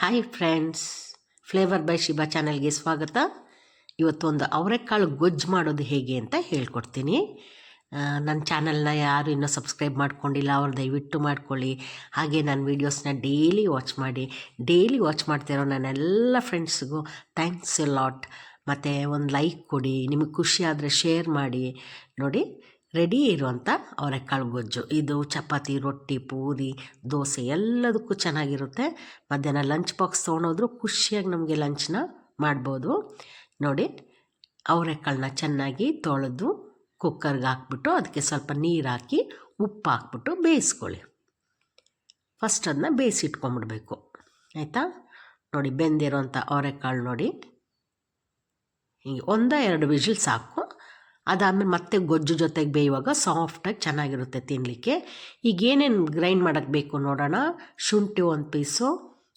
Hi friends flavour by Shiba ಚಾನಲ್ಗೆ ಸ್ವಾಗತ. ಇವತ್ತೊಂದು ಅವರೆಕಾಳು ಗೊಜ್ಜು ಮಾಡೋದು ಹೇಗೆ ಅಂತ ಹೇಳ್ಕೊಡ್ತೀನಿ. ನನ್ನ ಚಾನಲ್ನ ಯಾರು ಇನ್ನೂ ಸಬ್ಸ್ಕ್ರೈಬ್ ಮಾಡ್ಕೊಂಡಿಲ್ಲ, ಅವ್ರು ದಯವಿಟ್ಟು ಮಾಡ್ಕೊಳ್ಳಿ. ಹಾಗೆ ನನ್ನ ವೀಡಿಯೋಸ್ನ ಡೈಲಿ ವಾಚ್ ಮಾಡಿ. ಡೈಲಿ ವಾಚ್ ಮಾಡ್ತಿರೋ ನನ್ನೆಲ್ಲ ಫ್ರೆಂಡ್ಸ್ಗೂ ಥ್ಯಾಂಕ್ಸ್ ಎ ಲಾಟ್ ಮತ್ತು ಒಂದು ಲೈಕ್ ಕೊಡಿ, ನಿಮಗೆ ಖುಷಿ ಆದರೆ ಶೇರ್ ಮಾಡಿ. ನೋಡಿ ರೆಡಿ ಇರುವಂಥ ಅವರೆಕಾಳು ಗೊಜ್ಜು ಇದು ಚಪಾತಿ, ರೊಟ್ಟಿ, ಪೂರಿ, ದೋಸೆ ಎಲ್ಲದಕ್ಕೂ ಚೆನ್ನಾಗಿರುತ್ತೆ. ಮಧ್ಯಾಹ್ನ ಲಂಚ್ ಬಾಕ್ಸ್ ತೊಗೊಂಡೋದ್ರು ಖುಷಿಯಾಗಿ ನಮಗೆ ಲಂಚ್ನ ಮಾಡ್ಬೋದು. ನೋಡಿ ಅವರೆಕಾಳನ್ನ ಚೆನ್ನಾಗಿ ತೊಳೆದು ಕುಕ್ಕರ್ಗೆ ಹಾಕ್ಬಿಟ್ಟು ಅದಕ್ಕೆ ಸ್ವಲ್ಪ ನೀರು ಹಾಕಿ ಉಪ್ಪು ಹಾಕ್ಬಿಟ್ಟು ಬೇಯಿಸ್ಕೊಳ್ಳಿ. ಫಸ್ಟ್ ಅದನ್ನ ಬೇಯಿಸಿಟ್ಕೊಂಬಿಡ್ಬೇಕು ಆಯಿತಾ? ನೋಡಿ ಬೆಂದಿರೋಂಥ ಅವರೆಕಾಳು ನೋಡಿ. ಹೀಗೆ ಒಂದ ಎರಡು ವಿಜಿಲ್ ಸಾಕು. ಅದಾದಮೇಲೆ ಮತ್ತೆ ಗೊಜ್ಜು ಜೊತೆಗೆ ಬೇಯುವಾಗ ಸಾಫ್ಟಾಗಿ ಚೆನ್ನಾಗಿರುತ್ತೆ ತಿನ್ನಲಿಕ್ಕೆ ಈಗ ಏನೇನು ಗ್ರೈಂಡ್ ಮಾಡೋಕ್ಕೆ ಬೇಕು ನೋಡೋಣ. ಶುಂಠಿ ಒಂದು ಪೀಸು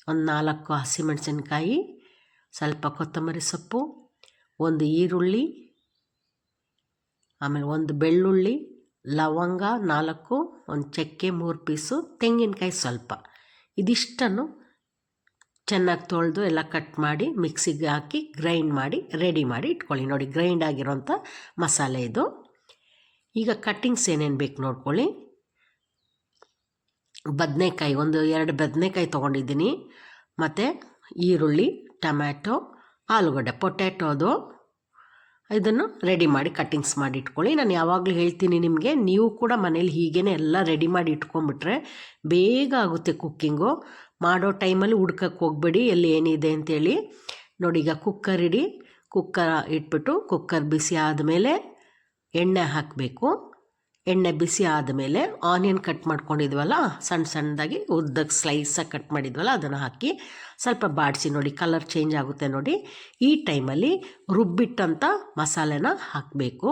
ಒಂದು ನಾಲ್ಕು ಹಸಿಮೆಣಸಿನ್ಕಾಯಿ, ಸ್ವಲ್ಪ ಕೊತ್ತಂಬರಿ ಸೊಪ್ಪು, ಒಂದು ಈರುಳ್ಳಿ, ಆಮೇಲೆ ಒಂದು ಬೆಳ್ಳುಳ್ಳಿ, ಲವಂಗ ನಾಲ್ಕು, ಒಂದು ಚಕ್ಕೆ ಮೂರು ಪೀಸು ತೆಂಗಿನಕಾಯಿ ಸ್ವಲ್ಪ. ಇದಿಷ್ಟನ್ನು ಚೆನ್ನಾಗಿ ತೊಳೆದು ಎಲ್ಲ ಕಟ್ ಮಾಡಿ ಮಿಕ್ಸಿಗೆ ಹಾಕಿ ಗ್ರೈಂಡ್ ಮಾಡಿ ರೆಡಿ ಮಾಡಿ ಇಟ್ಕೊಳ್ಳಿ. ನೋಡಿ ಗ್ರೈಂಡ್ ಆಗಿರೋಂಥ ಮಸಾಲೆ ಇದು. ಈಗ ಕಟ್ಟಿಂಗ್ಸ್ ಏನೇನು ಬೇಕು ನೋಡ್ಕೊಳ್ಳಿ. ಬದನೆಕಾಯಿ, ಒಂದು ಎರಡು ಬದನೆಕಾಯಿ ತೊಗೊಂಡಿದ್ದೀನಿ. ಮತ್ತು ಈರುಳ್ಳಿ, ಟೊಮ್ಯಾಟೊ, ಆಲೂಗಡ್ಡೆ ಪೊಟ್ಯಾಟೋದು ಇದನ್ನು ರೆಡಿ ಮಾಡಿ ಕಟ್ಟಿಂಗ್ಸ್ ಮಾಡಿ ಇಟ್ಕೊಳ್ಳಿ. ನಾನು ಯಾವಾಗಲೂ ಹೇಳ್ತೀನಿ ನಿಮಗೆ, ನೀವು ಕೂಡ ಮನೇಲಿ ಹೀಗೇ ಎಲ್ಲ ರೆಡಿ ಮಾಡಿ ಇಟ್ಕೊಂಬಿಟ್ರೆ ಬೇಗ ಆಗುತ್ತೆ ಕುಕ್ಕಿಂಗು ಮಾಡೋ ಟೈಮಲ್ಲಿ ಹುಡ್ಕಕ್ಕೆ ಹೋಗ್ಬೇಡಿ, ಎಲ್ಲಿ ಏನಿದೆ ಅಂತೇಳಿ. ನೋಡಿ, ಈಗ ಕುಕ್ಕರ್ ಇಡಿ ಕುಕ್ಕರ್ ಇಟ್ಬಿಟ್ಟು ಕುಕ್ಕರ್ ಬಿಸಿ ಆದಮೇಲೆ ಎಣ್ಣೆ ಹಾಕಬೇಕು. ಎಣ್ಣೆ ಬಿಸಿ ಆದಮೇಲೆ ಆನಿಯನ್ ಕಟ್ ಮಾಡ್ಕೊಂಡಿದ್ವಲ್ಲ ಸಣ್ಣ ಸಣ್ಣದಾಗಿ ಉದ್ದಕ್ಕೆ ಸ್ಲೈಸಾಗಿ ಕಟ್ ಮಾಡಿದ್ವಲ್ಲ, ಅದನ್ನು ಹಾಕಿ ಸ್ವಲ್ಪ ಬಾಡಿಸಿ ನೋಡಿ ಕಲರ್ ಚೇಂಜ್ ಆಗುತ್ತೆ ನೋಡಿ. ಈ ಟೈಮಲ್ಲಿ ರುಬ್ಬಿಟ್ಟಂಥ ಮಸಾಲೆನ ಹಾಕಬೇಕು.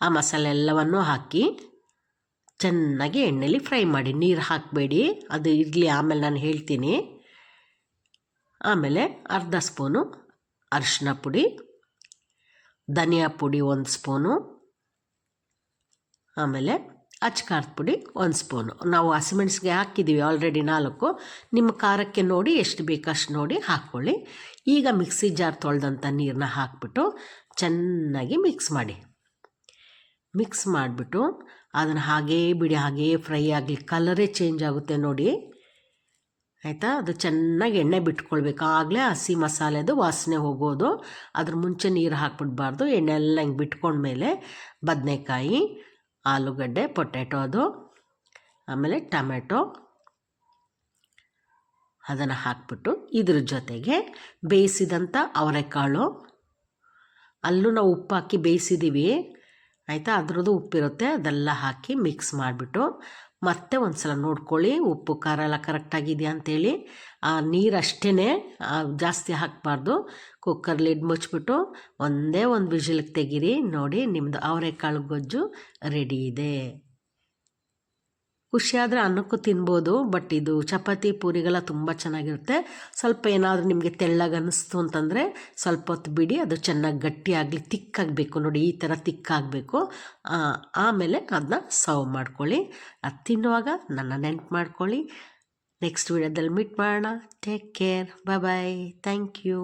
ಆ ಮಸಾಲೆ ಎಲ್ಲವನ್ನು ಹಾಕಿ ಚೆನ್ನಾಗಿ ಎಣ್ಣೆಲಿ ಫ್ರೈ ಮಾಡಿ, ನೀರು ಹಾಕಬೇಡಿ. ಅದು ಇರಲಿ, ಆಮೇಲೆ ನಾನು ಹೇಳ್ತೀನಿ. ಆಮೇಲೆ ಅರ್ಧ ಸ್ಪೂನು ಅರಿಶಿನ ಪುಡಿ, ಧನಿಯಾ ಪುಡಿ ಒಂದು ಸ್ಪೂನು, ಆಮೇಲೆ ಅಚ್ಕಾರದ ಪುಡಿ ಒಂದು ಸ್ಪೂನು. ನಾವು ಹಸಿಮೆಣ್ಸಿಗೆ ಹಾಕಿದ್ದೀವಿ ಆಲ್ರೆಡಿ ನಾಲ್ಕು. ನಿಮ್ಮ ಖಾರಕ್ಕೆ ನೋಡಿ, ಎಷ್ಟು ಬೇಕಷ್ಟು ನೋಡಿ ಹಾಕ್ಕೊಳ್ಳಿ ಈಗ ಮಿಕ್ಸಿ ಜಾರ್ ತೊಳೆದಂಥ ನೀರನ್ನ ಹಾಕ್ಬಿಟ್ಟು ಚೆನ್ನಾಗಿ ಮಿಕ್ಸ್ ಮಾಡಿ. ಮಿಕ್ಸ್ ಮಾಡಿಬಿಟ್ಟು ಅದನ್ನು ಹಾಗೇ ಬಿಡಿ, ಹಾಗೇ ಫ್ರೈ ಆಗಲಿ ಕಲರೇ ಚೇಂಜ್ ಆಗುತ್ತೆ ನೋಡಿ. ಆಯಿತಾ? ಅದು ಚೆನ್ನಾಗಿ ಎಣ್ಣೆ ಬಿಟ್ಕೊಳ್ಬೇಕು ಆಗಲೇ ಹಸಿ ಮಸಾಲೆದು ವಾಸನೆ ಹೋಗೋದು. ಅದ್ರ ಮುಂಚೆ ನೀರು ಹಾಕ್ಬಿಡ್ಬಾರ್ದು. ಎಣ್ಣೆ ಎಲ್ಲ ಹಿಂಗೆ ಬಿಟ್ಕೊಂಡ್ಮೇಲೆ ಬದನೆಕಾಯಿ, ಆಲೂಗಡ್ಡೆ, ಪೊಟ್ಯಾಟೊ ಅದು, ಆಮೇಲೆ ಟೊಮೆಟೊ ಅದನ್ನು ಹಾಕ್ಬಿಟ್ಟು ಇದ್ರ ಜೊತೆಗೆ ಬೇಯಿಸಿದಂಥ ಅವರೆಕಾಳು. ಅಲ್ಲೂ ನಾವು ಉಪ್ಪು ಹಾಕಿ ಬೇಯಿಸಿದ್ದೀವಿ ಆಯಿತಾ? ಅದ್ರದ್ದು ಉಪ್ಪಿರುತ್ತೆ. ಅದೆಲ್ಲ ಹಾಕಿ ಮಿಕ್ಸ್ ಮಾಡಿಬಿಟ್ಟು ಮತ್ತೆ ಒಂದು ಸಲ ನೋಡ್ಕೊಳ್ಳಿ. ಉಪ್ಪು, ಖಾರ ಎಲ್ಲ ಕರೆಕ್ಟಾಗಿದೆಯಾ ಆ ನೀರು ಅಷ್ಟೇ ಜಾಸ್ತಿ ಹಾಕಬಾರ್ದು. ಕುಕ್ಕರ್ ಲಿಡ್ ಮುಚ್ಚಿಬಿಟ್ಟು ಒಂದೇ ಒಂದು ವಿಜಿಲ್ಗೆ ತೆಗೀರಿ. ನೋಡಿ ನಿಮ್ಮದು ಅವರೆಕಾಳು ಗೊಜ್ಜು ರೆಡಿ ಇದೆ. ಖುಷಿಯಾದರೆ ಅನ್ನಕ್ಕೂ ತಿನ್ಬೋದು, ಬಟ್ ಇದು ಚಪಾತಿ ಪೂರಿಗೆಲ್ಲ ತುಂಬ ಚೆನ್ನಾಗಿರುತ್ತೆ. ಸ್ವಲ್ಪ ಏನಾದರೂ ನಿಮಗೆ ತೆಳ್ಳಗೆ ಅನ್ನಿಸ್ತು ಅಂತಂದರೆ ಸ್ವಲ್ಪ ಹೊತ್ತು ಬಿಡಿ, ಅದು ಚೆನ್ನಾಗಿ ಗಟ್ಟಿಯಾಗಲಿ ತಿಕ್ಕಾಗಬೇಕು. ನೋಡಿ, ಈ ಥರ ತಿಕ್ಕಾಗಬೇಕು. ಆಮೇಲೆ ಅದನ್ನ ಸರ್ವ್ ಮಾಡ್ಕೊಳ್ಳಿ. ಅದು ತಿನ್ನುವಾಗ ನನ್ನ ನೆನ್ಪು ಮಾಡ್ಕೊಳ್ಳಿ. ನೆಕ್ಸ್ಟ್ ವೀಡಿಯೋದಲ್ಲಿ ಮೀಟ್ ಮಾಡೋಣ. Take care bye bye thank you